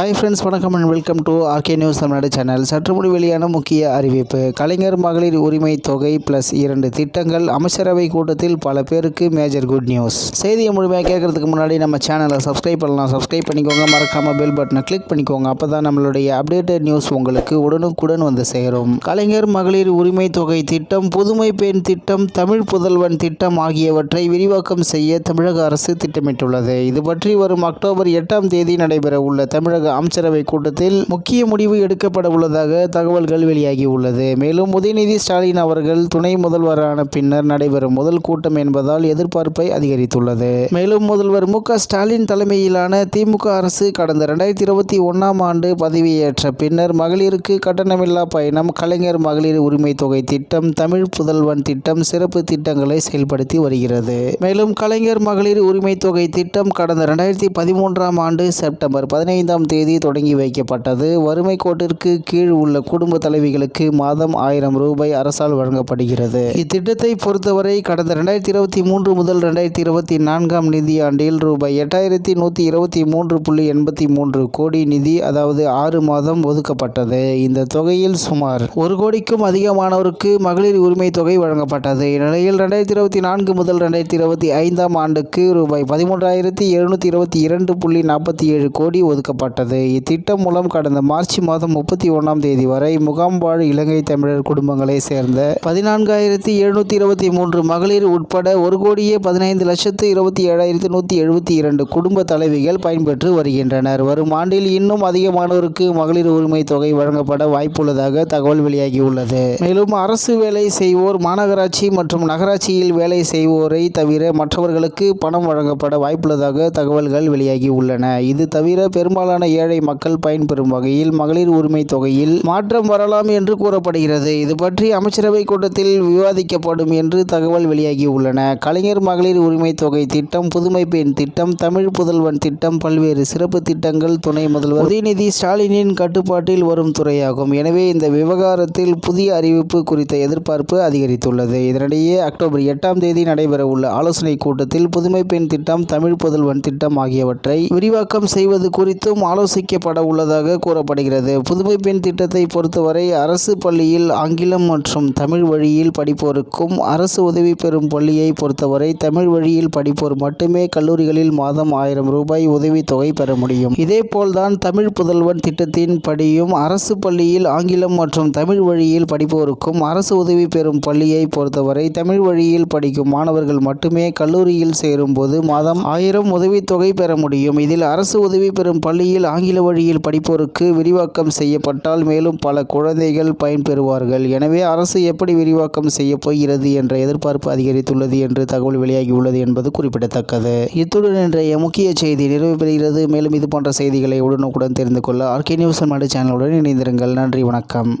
Hi friends வணக்கம் and welcome to RK news Tamil Nadu channel சற்றுமுடி வெளியான முக்கிய அறிவிப்பு. கலைஞர் மகளிர் உரிமை தொகை ப்ளஸ் இரண்டு திட்டங்கள். அமைச்சரவை கூட்டத்தில் பல பேருக்கு மேஜர் குட் நியூஸ் செய்தியை முழுமையாக கேட்கறதுக்கு முன்னாடி நம்ம சேனலை சப்ஸ்கிரைப் பண்ணலாம். சப்ஸ்கிரைப் பண்ணிக்கோங்க. மறக்காம பெல் பட்டனை கிளிக் பண்ணிக்கோங்க. அப்போ தான் நம்மளுடைய அப்டேட்டட் நியூஸ் உங்களுக்கு உடனுக்குடன் வந்து சேரும். கலைஞர் மகளிர் உரிமை தொகை திட்டம் புதுமை பெண் திட்டம் தமிழ் புதல்வன் திட்டம் ஆகியவற்றை விரிவாக்கம் செய்ய தமிழக அரசு திட்டமிட்டுள்ளது. இது பற்றி வரும் அக்டோபர் எட்டாம் தேதி நடைபெற உள்ள தமிழக அமைச்சரவை கூட்டத்தில் முக்கிய முடிவு எடுக்கப்பட உள்ளதாக தகவல்கள் வெளியாகி உள்ளது. மேலும் உதயநிதி ஸ்டாலின் அவர்கள் துணை முதல்வரான பின்னர் நடைபெறும் முதல் கூட்டம் என்பதால் எதிர்பார்ப்பை அதிகரித்துள்ளது. மேலும் முதல்வர் மு க ஸ்டாலின் தலைமையிலான திமுக அரசு கடந்த இரண்டாயிரத்தி இருபத்தி ஒன்றாம் ஆண்டு பதவியேற்ற பின்னர் மகளிருக்கு கட்டணமில்லா பயணம் கலைஞர் மகளிர் உரிமை தொகை திட்டம் தமிழ் புதல்வன் திட்டம் சிறப்பு திட்டங்களை செயல்படுத்தி வருகிறது. மேலும் கலைஞர் மகளிர் உரிமை தொகை திட்டம் கடந்த இரண்டாயிரத்தி பதிமூன்றாம் ஆண்டு செப்டம்பர் பதினைந்தாம் தேதி தொடங்கி வைக்கப்பட்டது. வறுமை கோட்டிற்கு கீழ் உள்ள குடும்ப தலைவிகளுக்கு மாதம் ஆயிரம் ரூபாய் அரசால் வழங்கப்படுகிறது. இத்திட்டத்தை பொறுத்தவரை கடந்த இரண்டாயிரத்தி இருபத்தி மூன்று முதல் இரண்டாயிரத்தி இருபத்தி நான்காம் நிதியாண்டில் ரூபாய் எட்டாயிரத்தி நூற்றி இருபத்தி மூன்று புள்ளி எண்பத்தி மூன்று கோடி நிதி அதாவது ஆறு மாதம் ஒதுக்கப்பட்டது. இந்த தொகையில் சுமார் ஒரு கோடிக்கும் அதிகமானோருக்கு மகளிர் உரிமை தொகை வழங்கப்பட்டது. இந்நிலையில் இரண்டாயிரத்தி இருபத்தி நான்கு முதல் இரண்டாயிரத்தி இருபத்தி ஐந்தாம் ஆண்டுக்கு ரூபாய் பதிமூன்றாயிரத்தி எழுநூற்றி இருபத்தி இரண்டு புள்ளி நாற்பத்தி ஏழு கோடி ஒதுக்கப்பட்டது. இத்திட்டம் மூலம் கடந்த மார்ச் மாதம் முப்பத்தி ஒன்றாம் தேதி வரை முகாம் வாழ் இலங்கை தமிழர் குடும்பங்களை சேர்ந்த பதினான்காயிரத்தி எழுநூற்றி இருபத்தி மூன்று மகளிர் உட்பட ஒரு கோடியே பதினைந்து லட்சத்து இருபத்தி ஏழாயிரத்தி நூற்றி எழுபத்தி இரண்டு குடும்ப தலைவிகள் பயன்பெற்று வருகின்றனர். வரும் ஆண்டில் இன்னும் அதிகமானோருக்கு மகளிர் உரிமை தொகை வழங்கப்பட வாய்ப்புள்ளதாக தகவல் வெளியாகியுள்ளது. மேலும் அரசு வேலை செய்வோர் மாநகராட்சி மற்றும் நகராட்சியில் வேலை செய்வோரை தவிர மற்றவர்களுக்கு பணம் வழங்கப்பட வாய்ப்புள்ளதாக தகவல்கள் வெளியாகி உள்ளன இது தவிர பெரும்பாலான ஏழை மக்கள் பயன்பெறும் வகையில் மகளிர் உரிமை தொகையில் மாற்றம் வரலாம் என்று கூறப்படுகிறது. இது பற்றி அமைச்சரவை கூட்டத்தில் விவாதிக்கப்படும் என்று தகவல் வெளியாகி உள்ளன கலைஞர் மகளிர் உரிமை தொகை திட்டம் புதுமை பெண் திட்டம் தமிழ் புதல்வன் திட்டம் பல்வேறு சிறப்பு திட்டங்கள் துணை முதல்வர் உதயநிதி ஸ்டாலினின் கட்டுப்பாட்டில் வரும் துறையாகும். எனவே இந்த விவகாரத்தில் புதிய அறிவிப்பு குறித்த எதிர்பார்ப்பு அதிகரித்துள்ளது. இதனிடையே அக்டோபர் எட்டாம் தேதி நடைபெறவுள்ள ஆலோசனைக் ஆலோசனை கூட்டத்தில் புதுமை பெண் திட்டம் தமிழ் புதல்வன் திட்டம் ஆகியவற்றை விரிவாக்கம் செய்வது குறித்தும் ஆலோசிக்கப்பட உள்ளதாக கூறப்படுகிறது. புதுமை பெண் திட்டத்தை பொறுத்தவரை அரசு பள்ளியில் ஆங்கிலம் மற்றும் தமிழ் வழியில் படிப்போருக்கும் அரசு உதவி பெறும் பள்ளியை பொறுத்தவரை தமிழ் வழியில் படிப்போர் மட்டுமே கல்லூரிகளில் மாதம் ஆயிரம் ரூபாய் உதவித்தொகை பெற முடியும். இதேபோல்தான் தமிழ் புதல்வன் திட்டத்தின் படியும் அரசு பள்ளியில் ஆங்கிலம் மற்றும் தமிழ் வழியில் படிப்போருக்கும் அரசு உதவி பெறும் பள்ளியை பொறுத்தவரை தமிழ் வழியில் படிக்கும் மாணவர்கள் மட்டுமே கல்லூரியில் சேரும்போது மாதம் ஆயிரம் உதவித்தொகை பெற முடியும். இதில் அரசு உதவி பெறும் பள்ளியில் ஆங்கில வழியில் படிப்போருக்கு விரிவாக்கம் செய்யப்பட்டால் மேலும் பல குழந்தைகள் பயன்பெறுவார்கள். எனவே அரசு எப்படி விரிவாக்கம் செய்யப் போகிறது என்ற எதிர்பார்ப்பு அதிகரித்துள்ளது என்று தகவல் வெளியாகியுள்ளது என்பது குறிப்பிடத்தக்கது. இத்துடன் இன்றைய முக்கிய செய்தி நிறைவு பெறுகிறது மேலும் இது போன்ற செய்திகளை உடனுக்குடன் தெரிந்து கொள்ள ஆர்கே நியூஸ் மடு சேனலுடன் இணைந்திருங்கள். நன்றி வணக்கம்.